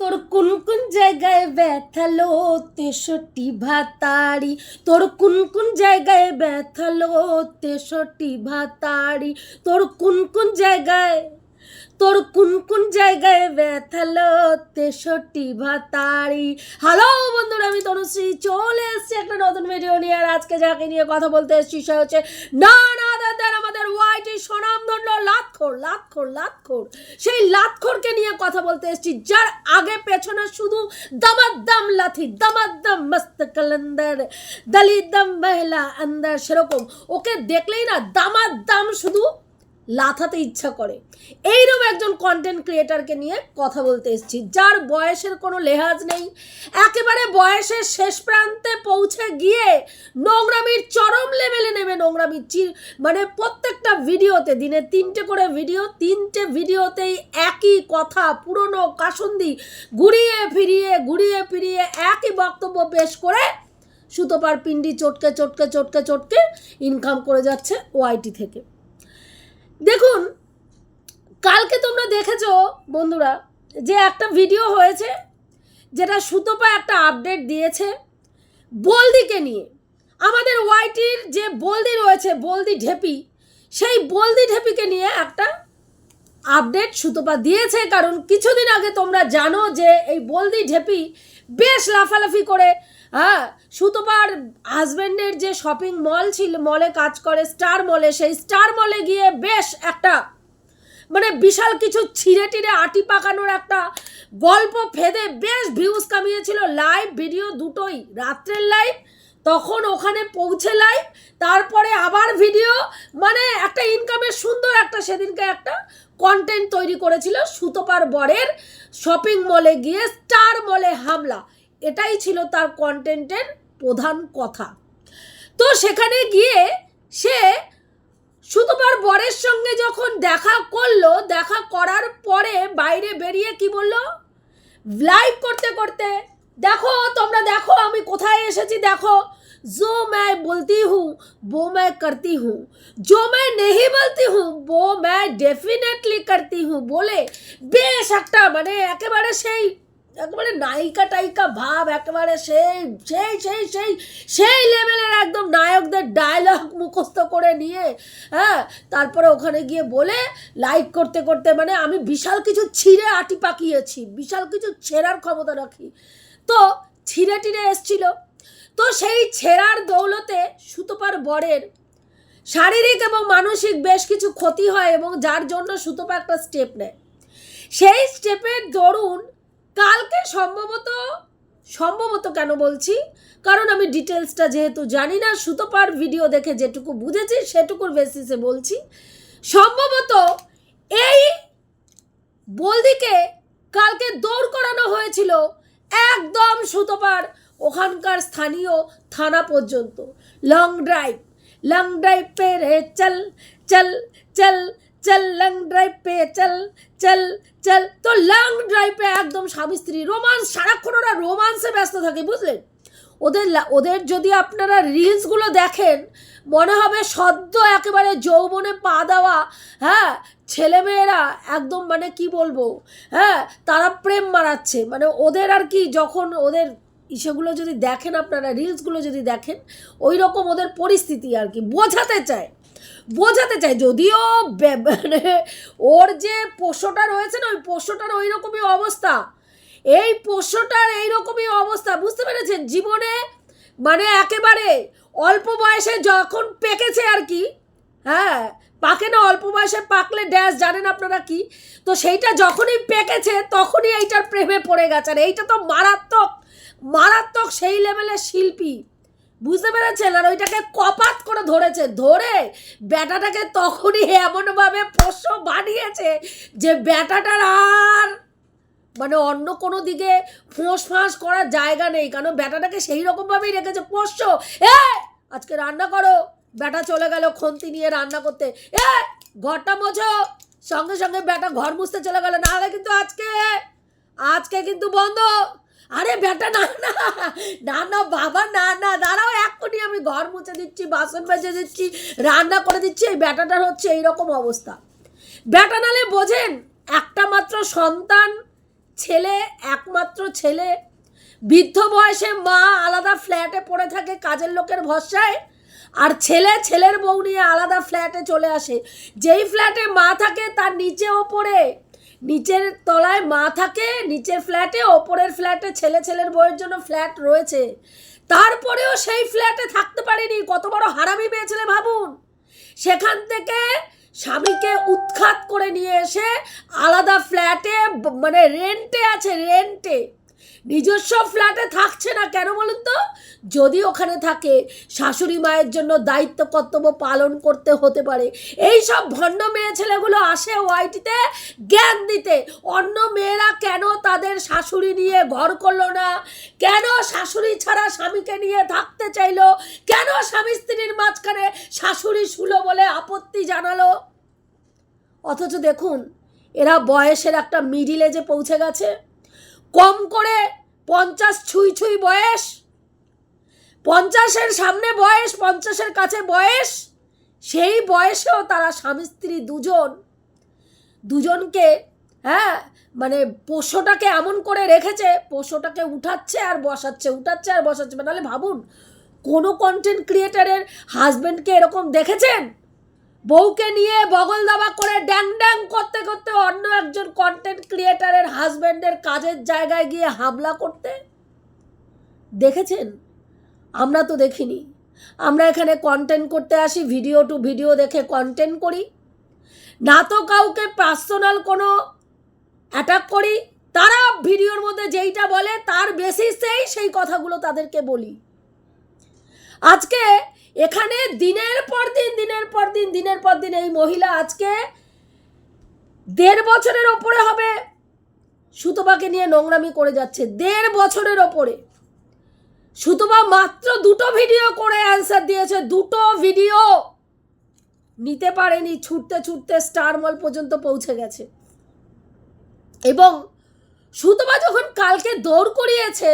তোর কোন কোন জায়গায় ব্যথালো তেষট্টি ভাতারি? তোর কোন কোন জায়গায় ব্যথালো তেষট্টি ভাতারি? তোর কোন কোন জায়গায়, তোর কোন কোন জায়গায় ব্যথালো তেষট্টি ভাতারি? হ্যালো বন্ধুরা, আমি তনুশ্রী, চলে এসেছি একটা নতুন ভিডিও নিয়ে। আর আজকে যাকে নিয়ে কথা বলতে এসেছি, সে হচ্ছে না না দাদার আমাদের ওয়াইটি সোনাম ধরল লাতখোর লাতখোর লাতখোর। সেই লাতখোরকে নিয়ে কথা বলতে এসেছি, যার আগে পেছনে শুধু দামাদ্দাম লাথি দামাদ্দাম মস্ত কলন্দর, দলিদম মহিলা আন্দার সেরকম। ওকে দেখলেই না দামাদ্দাম শুধু লাথাতে ইচ্ছা করে। এইরকম একজন কন্টেন্ট ক্রিয়েটারকে নিয়ে কথা বলতে এসেছি, যার বয়সের কোনো লেহাজ নেই। একেবারে বয়সের শেষ প্রান্তে পৌঁছে গিয়ে নোংরামির চরম লেভেলে নেমে নোংরামির চি- মানে প্রত্যেকটা ভিডিওতে, দিনে তিনটে করে ভিডিও, তিনটে ভিডিওতেই একই কথা, পুরনো কাসন্দি ঘুরিয়ে ফিরিয়ে ঘুরিয়ে ফিরিয়ে একই বক্তব্য পেশ করে সুতোপার পিন্ডি চটকে চটকে চটকে চটকে ইনকাম করে যাচ্ছে ওআইটি থেকে। দেখুন, কালকে তোমরা দেখেছ বন্ধুরা যে একটা ভিডিও হয়েছে যেটা সুতপা একটা আপডেট দিয়েছে বলদিকে নিয়ে। আমাদের ওয়াইটির যে বলদি রয়েছে, বলদি ঢেপি, সেই বলদি ঢেপিকে নিয়ে একটা আপডেট সুতপা দিয়েছে, কারণ কিছুদিন আগে তোমরা জানো যে এই বলদি ঢেপি বেশ লাফালাফি করে হ্যাঁ সুতপার হাজব্যান্ডের যে শপিং মল ছিল মলে কাজ করে স্টার মলে সেই স্টার মলে গিয়ে বেশ একটা মানে বিশাল কিছু ছিঁড়ে টিড়ে আটি পাকানোর একটা গল্প ফেদে বেশ ভিউজ কামিয়েছিল। লাইভ ভিডিও দুটোই, রাত্রের লাইভ তখন ওখানে পৌঁছে লাইভ তারপরে আবার ভিডিও মানে একটা ইনকামের সুন্দর একটা সেদিনকে একটা কন্টেন্ট তৈরি করেছিল সুতপার বরের শপিং মলে গিয়ে স্টার মলে হামলা। এটাই ছিল তার কন্টেন্টের প্রধান কথা। তো সেখানে গিয়ে সে শুধু তার বরের সঙ্গে যখন দেখা করল, দেখা করার পরে বাইরে বেরিয়ে কি বলল? লাইভ করতে করতে, দেখো, তোমরা দেখো, আমি কোথায় এসেছি, দেখো। জো ম্যায় বলতি হু, বো ম্যায় করতি হু। জো ম্যায় নেহি বলতি হু, বো ম্যায় ডেফিনেটলি করতি হু। বলে বেশ একটা মানে একেবারে সেই একেবারে নায়িকা টাইকা ভাব, একেবারে সেই সেই সেই সেই সেই লেভেলের একদম নায়কদের ডায়লগ মুখস্থ করে নিয়ে হ্যাঁ তারপরে ওখানে গিয়ে বলে লাইক করতে করতে মানে আমি বিশাল কিছু ছিঁড়ে আটি পাকিয়েছি, বিশাল কিছু ছেঁড়ার ক্ষমতা রাখি। তো ছিঁড়ে টিড়ে এসছিল। তো সেই ছেঁড়ার দৌলতে সুতোপার বরের শারীরিক এবং মানসিক বেশ কিছু ক্ষতি হয় এবং যার জন্য সুতোপা একটা স্টেপ নেয়। সেই স্টেপের দরুন কালকে সম্ভবত সম্ভবত কেন বলছি? কারণ আমি ডিটেলসটা যেহেতু জানি না, সুতোপার ভিডিও দেখে যেটুকু বুঝেছি, সেটুকুর বেসিসে বলছি। সম্ভবত এই বলদিকে কালকে দৌড় করানো হয়েছিল একদম সুতোপার ওখানকার স্থানীয় থানা পর্যন্ত। লং ড্রাইভ লং ড্রাইভ পে রে চল চল চল চল লং ড্রাইভ পে চল চল চল। তো লং ড্রাইভে একদম স্বামী স্ত্রী রোমান্স সারাক্ষণ ওরা রোমান্সে ব্যস্ত থাকে বুঝলেন ওদের ওদের যদি আপনারা রিলসগুলো দেখেন, মনে হবে সদ্য একেবারে যৌবনে পা দেওয়া হ্যাঁ ছেলেমেয়েরা একদম মানে কি বলব হ্যাঁ তারা প্রেম মারাচ্ছে মানে ওদের আর কি যখন ওদের ইসেগুলো যদি দেখেন আপনারা রিলসগুলো যদি দেখেন ওই রকম ওদের পরিস্থিতি আর কি, বোঝাতে চায়। বোঝাতে চাই যদিও মানে ওর যে পোষ্যটা রয়েছে না, ওই পোষ্যটার ওই রকমই অবস্থা। এই পোষ্যটার এই রকমই অবস্থা, বুঝতে পেরেছেন? জীবনে মানে একেবারে অল্প বয়সে যখন পেকেছে আর কি হ্যাঁ পাকে না, অল্প বয়সে পাকলে ড্যাশ, জানেন আপনারা কি? তো সেইটা যখনই পেকেছে, তখনই এইটার প্রেমে পড়ে গেছে। আর এইটা তো মারাত্মক মারাত্মক সেই লেভেলের শিল্পী। বুঝতে পেরেছেন? আর ওইটাকে কপাত করে ধরেছে, ধরে ব্যাটাটাকে তখনই এমনভাবে পোষ্য বানিয়েছে যে ব্যাটাটার আর মানে অন্য কোনো দিকে ফোঁস ফাঁস করার জায়গা নেই, কারণ ব্যাটাটাকে সেই রকমভাবেই রেখেছে। পোষ্য এ আজকে রান্না করো। ব্যাটা চলে গেল খন্তি নিয়ে রান্না করতে। এ ঘরটা মোছো। সঙ্গে সঙ্গে ব্যাটা ঘর মুছতে চলে গেল। না হলে কিন্তু আজকে আজকে কিন্তু বন্ধ। আরে বেটা, না না না না, বাবা, না না, দাঁড়াও, এক্ষুনি আমি ঘর মুছে দিচ্ছি, বাসন মেজে দিচ্ছি, রান্না করে দিচ্ছি, এই ব্যাটাটার হচ্ছে এইরকম অবস্থা। ব্যাটা নালে বোঝেন, একটা মাত্র সন্তান, ছেলে, একমাত্র ছেলে, বৃদ্ধ বয়সে মা আলাদা ফ্ল্যাটে পড়ে থাকে কাজের লোকের ভরসায়, আর ছেলে, ছেলের বউ নিয়ে আলাদা ফ্ল্যাটে চলে আসে। যেই ফ্ল্যাটে মা থাকে তার নিচে ওপরে নিচের তলায় মা থাকে, নিচের ফ্ল্যাটে, ওপরের ফ্ল্যাটে ছেলে ছেলের বউয়ের জন্য ফ্ল্যাট রয়েছে। তারপরেও সেই ফ্ল্যাটে থাকতে পারিনি, কত বড় হারামি পেয়েছিলে ভাবুন। সেখান থেকে স্বামীকে উৎখাত করে নিয়ে এসে আলাদা ফ্ল্যাটে মানে রেন্টে আছে রেন্টে নিজস্ব ফ্ল্যাটে তো যদি ওখানে থাকে, শাশুড়ি মায়ের জন্য দায়িত্ব কর্তব্য পালন করতে হতে পারে। এই সব ভণ্ড মেয়ে ছেলেগুলো আসে ওয়াইটিতে জ্ঞান দিতে। অন্য মেয়েরা কেন তাদের শাশুড়ি নিয়ে ঘর করল না? কেন শাশুড়ি ছাড়া স্বামীকে নিয়ে থাকতে চাইলো? কেন স্বামী স্ত্রীর মাঝখানে শাশুড়ি শুলো বলে আপত্তি জানালো? অথচ দেখুন, এরা বয়সের একটা মিডিলে যে পৌঁছে গেছে। কম করে পঞ্চাশ ছুঁই ছুঁই বয়স। পঞ্চাশের সামনে বয়স, পঞ্চাশের কাছে বয়স, সেই বয়সেও তারা স্বামী, স্ত্রী দুজন, দুজনকে হ্যাঁ মানে পোষ্যটাকে এমন করে রেখেছে, পোষ্যটাকে উঠাচ্ছে আর বসাচ্ছে, উঠাচ্ছে আর বসাচ্ছে। মানে নাহলে ভাবুন, কোনো কন্টেন্ট ক্রিয়েটারের হাজব্যান্ডকে এরকম দেখেছেন? বউকে নিয়ে বগল দাবা করে ড্যাং ড্যাং করতে করতে অন্য একজন কন্টেন্ট ক্রিয়েটারের হাজব্যান্ডের কাজের জায়গায় গিয়ে হামলা করতে? দেখেছেন? আমরা তো দেখিনি। আমরা এখানে কন্টেন্ট করতে আসি ভিডিও টু ভিডিও দেখে কন্টেন্ট করি। না তো কাউকে পার্সোনাল কোনো অ্যাটাক করি, তারা ভিডিওর মধ্যে যেইটা বলে তার বেসিসেই সেই কথাগুলো তাদেরকে বলি। আজকে এখানে দিনের পর দিন, দিনের পর দিন, দিনের পর দিন এই মহিলা আজকে দেড় বছরের ওপরে হবে। সুতপাকে নিয়ে নোংরামি করে যাচ্ছে, দেড় বছরের ওপরে। সুতপা মাত্র দুটো ভিডিও করে অ্যান্সার দিয়েছে, দুটো ভিডিও নিতে পারেনি, ছুটতে ছুটতে স্টার মল পর্যন্ত পৌঁছে গেছে। এবং সুতপা যখন কালকে দৌড় করিয়েছে,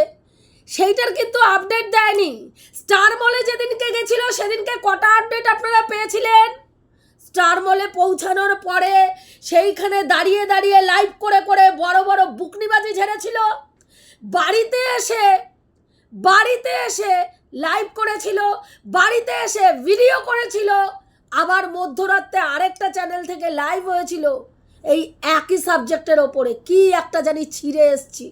সেইটার কিন্তু আপডেট দেয়নি। স্টার মলে যেদিনকে গেছিল, সেদিনকে কটা আপডেট আপনারা পেয়েছিলেন? স্টার মলে পৌঁছানোর পরে সেইখানে দাঁড়িয়ে দাঁড়িয়ে লাইভ করে করে বড় বড় বুকনিবাজি ঝেড়েছিল। বাড়িতে এসে বাড়িতে এসে লাইভ করেছিল, বাড়িতে এসে ভিডিও করেছিল, আবার মধ্যরাত্রে আরেকটা চ্যানেল থেকে লাইভ হয়েছিল। এই একই সাবজেক্টের ওপরে কি একটা জানি ছিঁড়ে এসছি।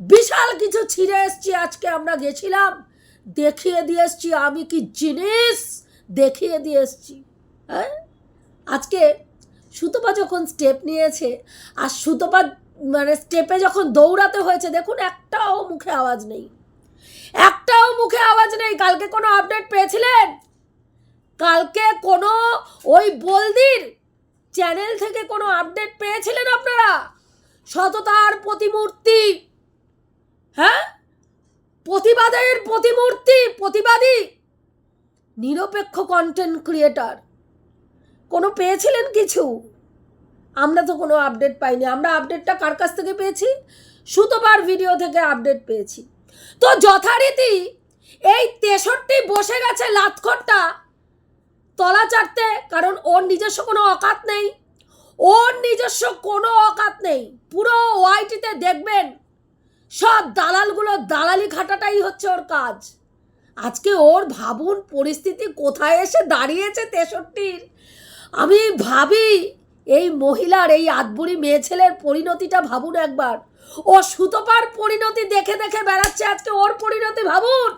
বিশাল কিছু ছিঁড়ে এসছি, আজকে আমরা গেছিলাম, দেখিয়ে দিয়ে এসছি, আমি কি জিনিস দেখিয়ে দিয়ে এসছি। হ্যাঁ? আজকে সুতপা যখন স্টেপ নিয়েছে, আর সুতপা মানে স্টেপে যখন দৌড়াতে হয়েছে, দেখুন একটাও মুখে আওয়াজ নেই। একটাও মুখে আওয়াজ নেই। কালকে কোনো আপডেট পেয়েছিলেন? কালকে কোনো ওই বলদির চ্যানেল থেকে কোনো আপডেট পেয়েছিলেন আপনারা? সততার প্রতিমূর্তি। হ্যাঁ? প্রতিবাদের প্রতিমূর্তি, প্রতিবাদী, নিরপেক্ষ কন্টেন্ট ক্রিয়েটার কোনো পেয়েছিলেন কিছু? আমরা তো কোনো আপডেট পাইনি। আমরা আপডেটটা কার কাছ থেকে পেয়েছি? সুতোবার ভিডিও থেকে আপডেট পেয়েছি। তো যথারীতি এই তেষট্টি বসে গেছে লাতখরটা তলা চাটতে, কারণ ওর নিজস্ব কোনো অকাত নেই। ওর নিজস্ব কোনো অকাত নেই। পুরো ওয়াইটিতে দেখবেন, সব দালালগুলো দালালি খাটাটাই হচ্ছে ওর কাজ। আজকে ওর ভাবুন পরিস্থিতি কোথায় এসে দাঁড়িয়েছে তেষট্টির? আমি ভাবি, এই মহিলার, এই আদবুড়ি মেয়ে ছেলের পরিণতিটা ভাবুন একবার। ও সুতপার পরিণতি দেখে দেখে বেড়াচ্ছে আজকে ওর পরিণতি ভাবুন।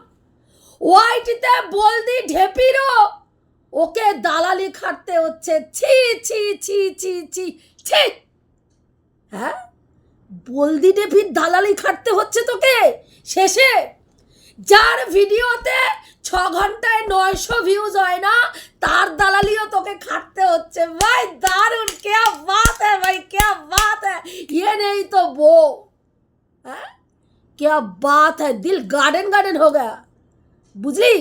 ওয়াইটিতে বলদি ঢেপিরও। ওকে দালালি খাটতে হচ্ছে। ছি ছি ছি ছি ছি ছি। হ্যাঁ? বলদি ঢেপির দালালি খাটতে হচ্ছে তোকে? শেষে যার ভিডিওতে ছ ঘন্টায় নয়শো ভিউজ হয় না, তার দালালিও তোকে খাটতে হচ্ছে। ভাই, দারুণ কেয়া বাত হ্যাঁ ভাই কেয়া বাত হ্যাঁ ইয়ে নেই তো বো হ্যাঁ? কে বাত হ্যাঁ দিল গার্ডেন গার্ডেন হো গয়া। বুঝলি?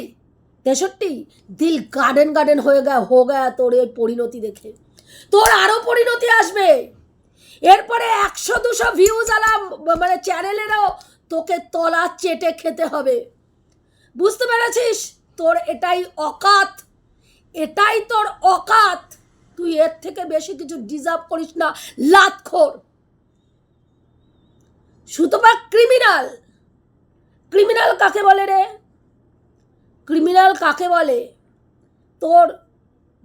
তেষট্টি, দিল গার্ডেন গার্ডেন হয়ে গয়া হো গয়া তোর এই পরিণতি দেখে। তোর আরও পরিণতি আসবে। এরপরে একশো দুশো ভিউজ আলাম মানে চ্যানেলেরও তোকে তলা চেটে খেতে হবে। বুঝতে পেরেছিস? তোর এটাই অকাত। এটাই তোর অকাত। তুই এর থেকে বেশি কিছু ডিজার্ভ করিস না, লাতখোর। সুতপা ক্রিমিনাল। ক্রিমিনাল কাকে বলে রে? ক্রিমিনাল কাকে বলে? তোর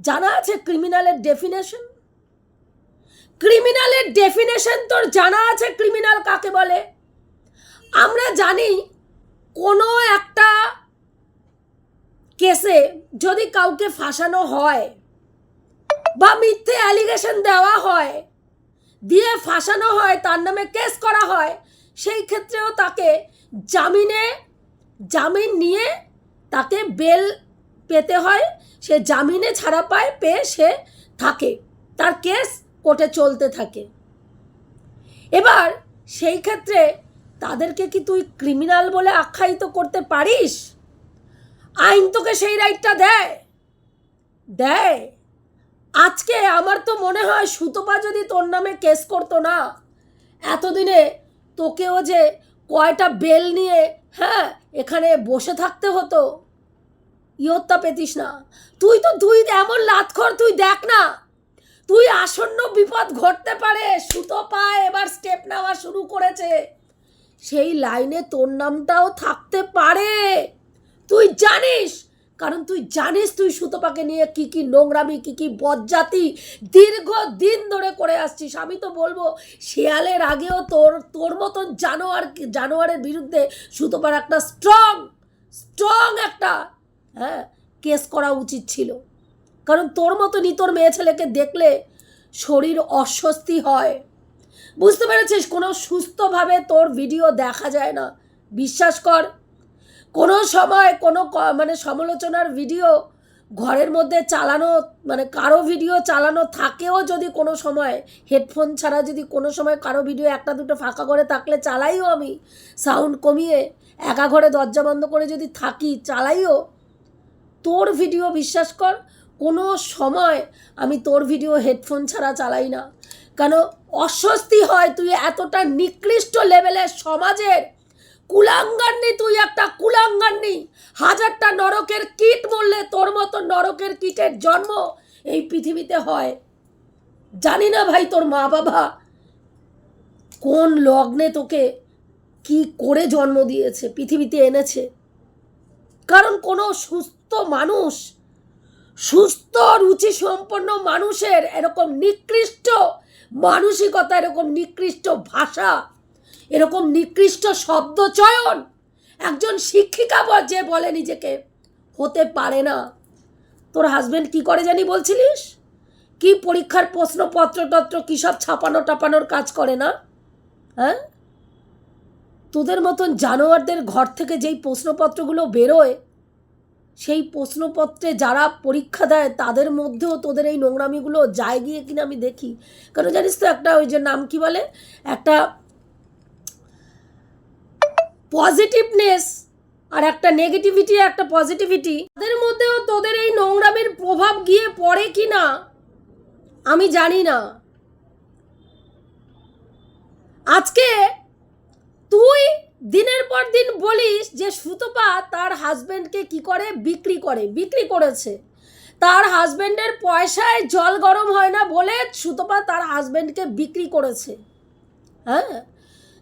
জানা আছে ক্রিমিনালের ডেফিনেশন? ক্রিমিনালের ডেফিনেশন তোর জানা আছে ক্রিমিনাল কাকে বলে? আমরা জানি কোনো একটা কেসে যদি কাউকে ফাঁসানো হয় বা মিথ্যে অ্যালিগেশন দেওয়া হয়, দিয়ে ফাঁসানো হয়, তার নামে কেস করা হয়, সেই ক্ষেত্রেও তাকে জামিনে, জামিন নিয়ে তাকে বেল পেতে হয়। সে জামিনে ছাড়া পায়, পেয়ে সে থাকে। তার কেস কোর্টে চলতে থাকে। এবার সেই ক্ষেত্রে তাদেরকে কি তুই ক্রিমিনাল বলে আখ্যায়িত করতে পারিস? আইন তোকে সেই রাইটটা দেয়। দেয়। আজকে আমার তো মনে হয় সুতপা যদি তোর নামে কেস করতো না, এতদিনে তোকেও যে কয়টা বেল নিয়ে হ্যাঁ এখানে বসে থাকতে হতো। ইয়ত্তা পেতিস না। তুই তো তুই এমন লাতখর তুই দেখ না। তুই আসন্ন বিপদ ঘটতে পারে। সুতো সুতপা এবার স্টেপ নেওয়া শুরু করেছে। সেই লাইনে তোর নামটাও থাকতে পারে। তুই জানিস? কারণ তুই জানিস তুই সুতপাকে নিয়ে কি কি নোংরামি, কি কি বজ্জাতি দীর্ঘ দিন ধরে করে আসছিস। আমি তো বলব, শেয়ালের আগেও তোর তোর মতন জানোয়ার, জানোয়ারের বিরুদ্ধে সুতপার একটা স্ট্রং স্ট্রং একটা হ্যাঁ কেস করা উচিত ছিল। কারণ তোর মতো নিতর মেয়ে ছেলেকে দেখলে শরীর অস্বস্তি হয়। বুঝতে পেরেছিস, কোনো সুস্থভাবে তোর ভিডিও দেখা যায় না। বিশ্বাস কর, কোনো সময় কোনো মানে সমালোচনার ভিডিও ঘরের মধ্যে চালানো মানে কারও ভিডিও চালানো থাকেও যদি কোনো সময় হেডফোন ছাড়া যদি কোনো সময় কারও ভিডিও একটা দুটো ফাঁকা করে থাকলে চালাইও আমি। সাউন্ড কমিয়ে একা ঘরে দরজা বন্ধ করে যদি থাকি, চালাইও। তোর ভিডিও বিশ্বাস কর, কোনো সময় আমি তোর ভিডিও হেডফোন ছাড়া চালাই না। কেন? অস্বস্তি হয়, তুই এতটা নিকৃষ্ট লেভেলের সমাজের। কুলাঙ্গান্নি, তুই একটা কুলাঙ্গান্নি। হাজারটা নরকের কীট বললে তোর মতো নরকের কীটের জন্ম এই পৃথিবীতে হয়। জানি না ভাই তোর মা বাবা কোন লগ্নে তোকে কি করে জন্ম দিয়েছে, পৃথিবীতে এনেছে। কারণ কোনো সুস্থ মানুষ, সুস্থ রুচি সম্পন্ন মানুষের এরকম নিকৃষ্ট মানসিকতা এরকম নিকৃষ্ট ভাষা, এরকম নিকৃষ্ট শব্দ চয়ন। একজন শিক্ষিকা যে বলে নিজেকে, হতে পারে না। তোর হাজবেন্ড কি করে জানি বলছিলিস? কি পরীক্ষার প্রশ্নপত্র টত্র কী সব ছাপানো টাপানোর কাজ করে না? হ্যাঁ? তোদের মতন জানোয়ারদের ঘর থেকে যেই প্রশ্নপত্রগুলো বেরোয় সেই প্রশ্নপত্রে যারা পরীক্ষা দেয়, তাদের মধ্যেও তোদের এই নোংরামিগুলো যায় গিয়ে কিনা আমি দেখি। কারণ জানিস তো একটা ওই যে নাম কি বলে? একটা পজিটিভনেস আর একটা নেগেটিভিটি একটা পজিটিভিটি তাদের মধ্যেও তোদের এই নোংরামির প্রভাব গিয়ে পড়ে কি না আমি জানি না। আজকে তুই দিনের পর দিন বলিস যে সুতপা তার হাজব্যান্ডকে কি করে? বিক্রি করে, বিক্রি করেছে। তার হাজব্যান্ডের পয়সায় জল গরম হয় না বলে সুতপা তার হাজব্যান্ডকে বিক্রি করেছে। হ্যাঁ?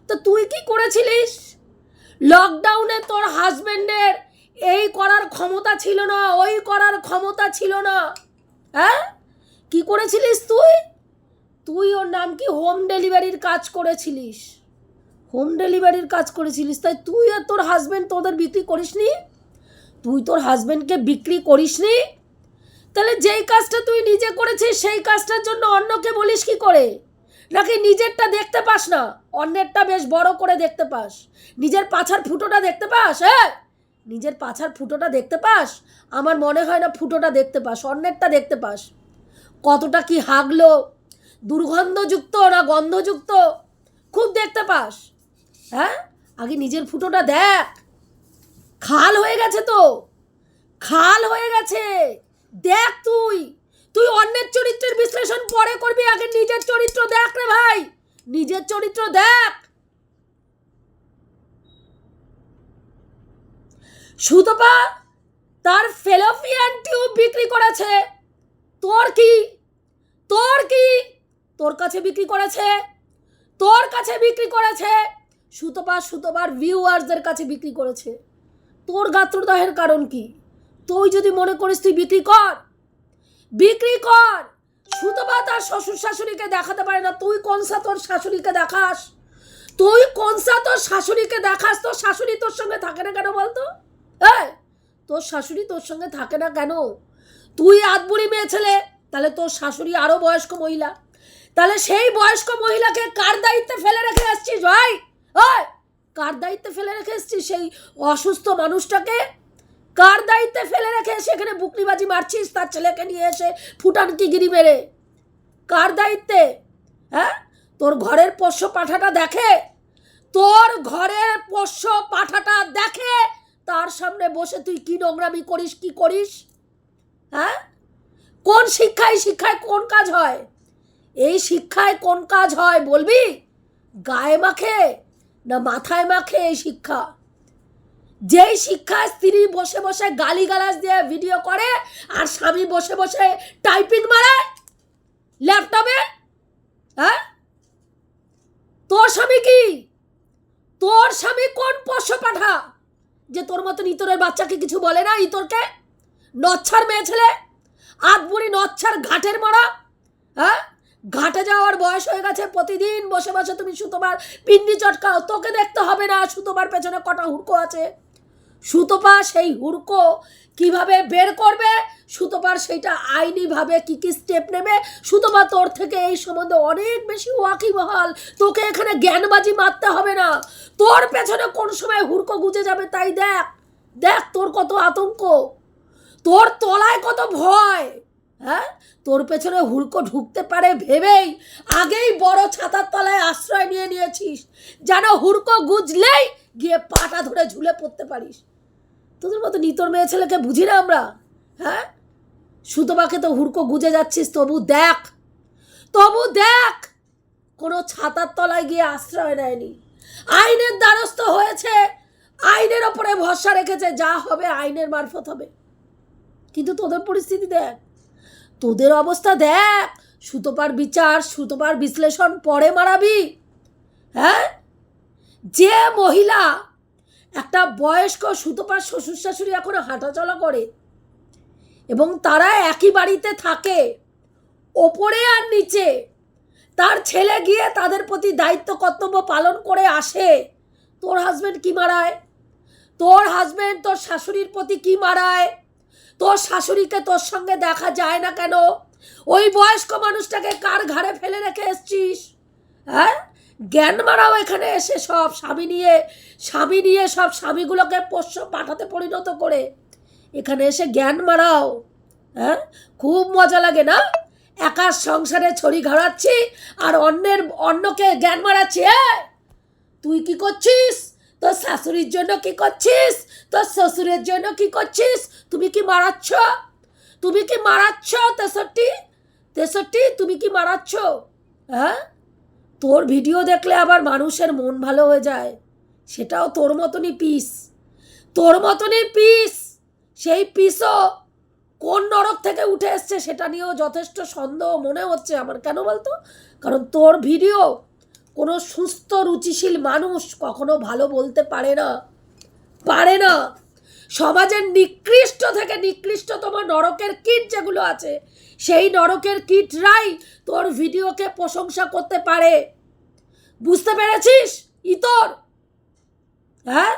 তো তুই কি করেছিলিস? লকডাউনে তোর হাজব্যান্ডের এই করার ক্ষমতা ছিল না, ওই করার ক্ষমতা ছিল না। হ্যাঁ? কি করেছিলিস তুই? তুই ওর নাম কি? হোম ডেলিভারির কাজ করেছিলিস। হোম ডেলিভারির কাজ করেছিলিস, তাই তুই আর তোর হাজব্যান্ড তোদের বিক্রি করিসনি? তুই তোর হাজব্যান্ডকে বিক্রি করিসনি? তাহলে যেই কাজটা তুই নিজে করেছিস, সেই কাজটার জন্য অন্যকে বলিস কি করে? নাকি নিজেরটা দেখতে পাস না? অন্যেরটা বেশ বড় করে দেখতে পাস। নিজের পাছার ফুটোটা দেখতে পাস হ্যাঁ? নিজের পাছার ফুটোটা দেখতে পাস? আমার মনে হয় না ফুটোটা দেখতে পাস, অন্যেরটা দেখতে পাস। কতটা কি হাগলো? দুর্গন্ধযুক্ত না গন্ধযুক্ত? খুব দেখতে পাস। হ্যাঁ? আগে নিজের ফুটোটা দেখ। খাল হয়ে গেছে তো। খাল হয়ে গেছে। দেখ তুই। তুই অন্যের চরিত্রের বিশ্লেষণ পরে করবি, আগে নিজের চরিত্র দেখ রে ভাই। নিজের চরিত্র দেখ। সুতপা, তার ফেলোফিয়ান টিউব বিক্রি করেছে। তোর কি? তোর কি? তোর কাছে বিক্রি করেছে। তোর কাছে বিক্রি করেছে। সুতপা সুতপার ভিউয়ার্সদের কাছে বিক্রি করেছে। তোর গাত্রদাহের কারণ কি? তুই যদি মনে করিস তুই বিক্রি কর। বিক্রি কর! সুতপা তার শ্বশুর শাশুড়িকে দেখাতে পারে না। তুই কোনসা তোর শাশুড়িকে দেখাস? তুই কোনসা তোর শাশুড়িকে দেখাস? তোর শাশুড়ি তোর সঙ্গে থাকে না কেন বলতো? এই, তোর শাশুড়ি তোর সঙ্গে থাকে না কেন? তুই আদবুড়ি মেয়ে ছেলে, তাহলে তোর শাশুড়ি আরও বয়স্ক মহিলা। তাহলে সেই বয়স্ক মহিলাকে কার দায়িত্বে ফেলে রেখে আসছিস, ভাই? কার দায়িত্বে ফেলে রেখে এসছিস সেই অসুস্থ মানুষটাকে? কার দায়িত্বে ফেলে রেখে সেখানে বুকনিবাজি মারছিস? তার ছেলেকে নিয়ে এসে ফুটানকি গিরি মেরে। কার দায়িত্বে? হ্যাঁ? তোর ঘরের পোষ্য পাঠাটা দেখে? তোর ঘরের পোষ্য পাঠাটা দেখে তার সামনে বসে তুই কি নোংরামি করিস, কি করিস? হ্যাঁ? কোন শিক্ষায় শিক্ষায় কোন কাজ হয়? এই শিক্ষায় কোন কাজ হয় বলবি? গায়ে মাখে? না মাথায় মাখে এই শিক্ষা। যেই শিক্ষায় স্ত্রী বসে বসে গালি গালিগালাজ দিয়ে ভিডিও করে, আর স্বামী বসে বসে টাইপিং মারে ল্যাপটপে হ্যাঁ? তোর স্বামী কি? তোর স্বামী কোন পোষ্য পাঠা যে তোর মতন ইতরের বাচ্চাকে কিছু বলে না ইতরকে? নচ্ছার মেয়ে ছেলে, আধবুড়ি নচ্ছার ঘাটের মরা হ্যাঁ? ঘাটে যাওয়ার বয়স হয়ে গেছে, প্রতিদিন বসে বসে তুমি সুতোবার পিন্ডি চটকাও, তোকে দেখতে হবে না সুতোবার পেছনে কটা হুড়কো আছে। সুতোপা সেই হুড়কো কীভাবে বের করবে? সুতোপার সেইটা আইনিভাবে কি কি স্টেপ নেবে? সুতোপা তোর থেকে এই সম্বন্ধে অনেক বেশি ওয়াকিবহাল। তোকে এখানে জ্ঞানবাজি মারতে হবে না। তোর পেছনে কোন সময় হুড়কো গুজে যাবে তাই দেখ। দেখ তোর কত আতঙ্ক। তোর তলায় কত ভয়। হ্যাঁ? তোর পেছনে হুড়কো ঢুকতে পারে ভেবেই আগেই বড় ছাতার তলায় আশ্রয় নিয়ে নিয়েছিস। যেন হুড়কো গুজলেই গিয়ে পাটা ধরে ঝুলে পড়তে পারিস। তোদের মতো নিতর মেয়ে ছেলেকে বুঝি না আমরা? হ্যাঁ? সুতোবাকে তো হুড়কো গুজে যাচ্ছিস, তবু দেখ। তবু দেখ! কোনো ছাতার তলায় গিয়ে আশ্রয় নেয়নি। আইনের দ্বারস্থ হয়েছে। আইনের ওপরে ভরসা রেখেছে, যা হবে আইনের মারফত হবে। কিন্তু তোদের পরিস্থিতি দেখ। তোদের অবস্থা দেখ। সুতোপার বিচার, সুতোপার বিশ্লেষণ পরে মারাবি। হ্যাঁ? যে মহিলা একটা বয়স্ক সুতোপার শ্বশুর শাশুড়ি এখনও হাঁটাচলা করে এবং তারা একই বাড়িতে থাকে, ওপরে আর নিচে, তার ছেলে গিয়ে তাদের প্রতি দায়িত্ব, কর্তব্য পালন করে আসে, তোর হাজবেন্ড কি মারায়? তোর হাজবেন্ড তোর শাশুড়ির প্রতি কি মারায়? তোর শাশুড়িকে তোর সঙ্গে দেখা যায় না কেন? ওই বয়স্ক মানুষটাকে কার ঘাড়ে ফেলে রেখে এসছিস? হ্যাঁ? জ্ঞান মারাও এখানে এসে সব স্বামী নিয়ে স্বামী নিয়ে সব স্বামীগুলোকে পোষ্য পাঠাতে পরিণত করে। এখানে এসে জ্ঞান মারাও হ্যাঁ? খুব মজা লাগে না? একার সংসারে ছড়ি ঘাড়াচ্ছি আর অন্যের, অন্যকে জ্ঞান মারাচ্ছি হ্যাঁ? তুই কি করছিস? তোর শাশুড়ির জন্য কি করছিস? তোর শ্বশুরের জন্য কি করছিস? তুমি কি মারাচ্ছ? তুমি কি মারাচ্ছ তেষট্টি? তেষট্টি, তুমি কি মারাচ্ছ? হ্যাঁ? তোর ভিডিও দেখলে আবার মানুষের মন ভালো হয়ে যায়। সেটাও তোর মতনই পিস। তোর মতনই পিস। সেই পিসও কোন নরক থেকে উঠে এসছে সেটা নিয়েও যথেষ্ট সন্দেহ মনে হচ্ছে আমার। কেন বলতো? কারণ তোর ভিডিও কোনো সুস্থ, রুচিশীল মানুষ কখনো ভালো বলতে পারে না। পারে না। সমাজের নিকৃষ্ট থেকে নিকৃষ্টতম নরকের কীট যেগুলো আছে, সেই নরকের কীটরাই তোর ভিডিওকে প্রশংসা করতে পারে। বুঝতে পেরেছিস? ইতর। হ্যাঁ?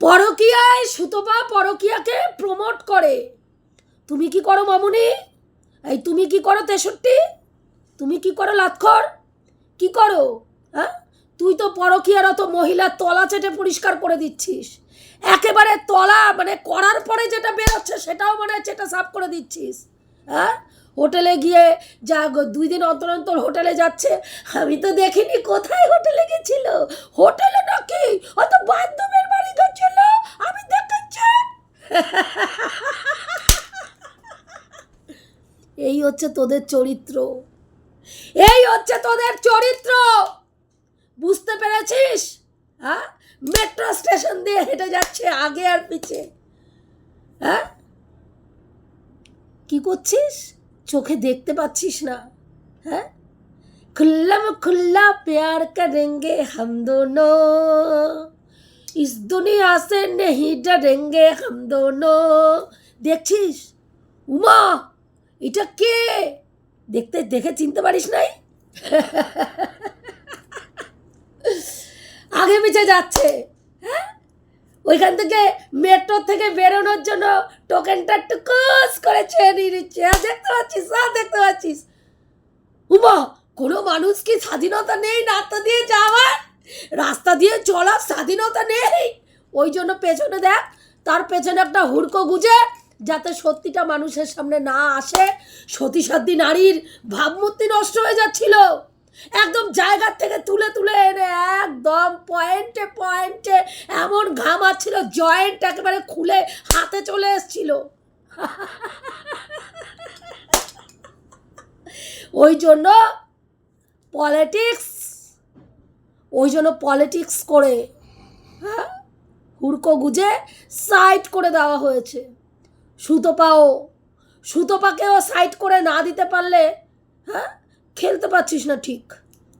পরকিয়ায় সুতপা পরকিয়াকে প্রমোট করে। তুমি কি করো মামুনি? এই তুমি কি করো তেষট্টি? তুমি কি করো লাক্ষর কি করো? হ্যাঁ? তুই তো পরকিয়ারত মহিলার তলা চেটে পরিষ্কার করে দিচ্ছিস। একেবারে তলা মানে করার পরে যেটা বেরোচ্ছে সেটাও মানে চেটা সাফ করে দিচ্ছিস। হ্যাঁ? হোটেলে গিয়ে যা দুই দিন অন্তর অন্তর হোটেলে যাচ্ছে। আমি তো দেখিনি কোথায় হোটেলে গেছিল। হোটেলে নাকি? অত বান্ধবের বাড়ি গেছিল। আমি দেখেছি। এই হচ্ছে তোদের চরিত্র। এই হচ্ছে তোদের চরিত্র। বুঝতে পেরেছিস? হ্যাঁ? মেট্রো স্টেশন দিয়ে হেঁটে যাচ্ছে আগে আর পিছে। হ্যাঁ? কি করছিস? চোখে দেখতে পাচ্ছিস না। হ্যাঁ? খুল্লাম খুল্লা প্যার করেঙ্গে হাম দোনো। ইস দুনিয়া সে নেহি ডরেঙ্গে হাম দোনো। দেখছিস? উমা, এটা কে? দেখতে, দেখে চিনতে পারিস নাই? আগে পিছে যাচ্ছে। হ্যাঁ? ওইখান থেকে মেট্রো থেকে বেরোনোর জন্য টোকেনটা টুকুস করে চেয়ে নিয়ে নিচ্ছে। আর দেখতে পাচ্ছিস আর দেখতে পাচ্ছিস। উমা, কোনো মানুষ কি স্বাধীনতা নেই রাস্তা দিয়ে যাওয়ার? রাস্তা দিয়ে চলার স্বাধীনতা নেই। ওই জন্য পেছনে দেখ, তার পেছনে একটা হুড়কো গুজে যাতে সত্যিটা মানুষের সামনে না আসে সতী সাধ্যী নারীর ভাবমূর্তি নষ্ট হয়ে যাচ্ছিল। একদম জায়গার থেকে তুলে তুলে এনে একদম পয়েন্টে পয়েন্টে এমন ঘামাচ্ছিল জয়েন্ট একেবারে খুলে হাতে চলে এসছিল। ওই জন্য পলিটিক্স ওই জন্য পলিটিক্স করে হ্যাঁ হুড়কো গুজে সাইড করে দেওয়া হয়েছে। সুতোপাও সুতোপাকেও সাইড করে না দিতে পারলে হ্যাঁ? খেলতে পারছিস না ঠিক।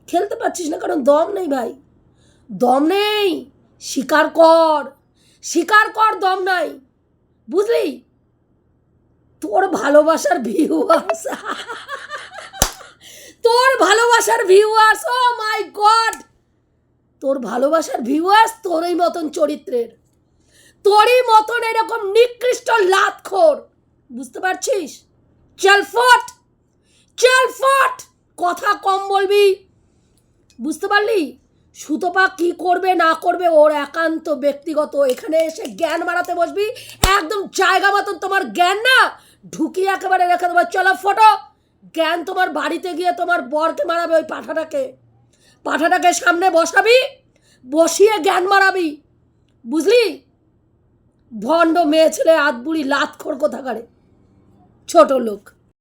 খেলতে পারছিস না কারণ দম নেই ভাই। দম নেই স্বীকার কর। স্বীকার কর, দম নাই। বুঝলি? তোর ভালোবাসার ভিউয়ার্স তোর ভালোবাসার ভিউয়ার্স ও মাই গড তোর ভালোবাসার ভিউয়ার্স তোরই মতন চরিত্রের। তোরই মতন এরকম নিকৃষ্ট লাতখোর। বুঝতে পারছিস? চল ফট চল ফট। কথা কম বলবি। বুঝতে পারলি? সুতপা কি করবে, না করবে, ওর একান্ত ব্যক্তিগত। এখানে এসে জ্ঞান বাড়াতে বসবি। একদম জায়গা মতন তোমার জ্ঞান না, ঢুকিয়ে একেবারে রেখে দেবো। চলো ফটো। জ্ঞান তোমার বাড়িতে গিয়ে তোমার বরকে মারাবে ওই পাঠাটাকে। পাঠাটাকে সামনে বসাবি, বসিয়ে জ্ঞান মারাবি বুঝলি? ভণ্ড মেয়ে ছেলে হাত বুড়ি লাত খড়কো কোথাকারে? ছোট লোক।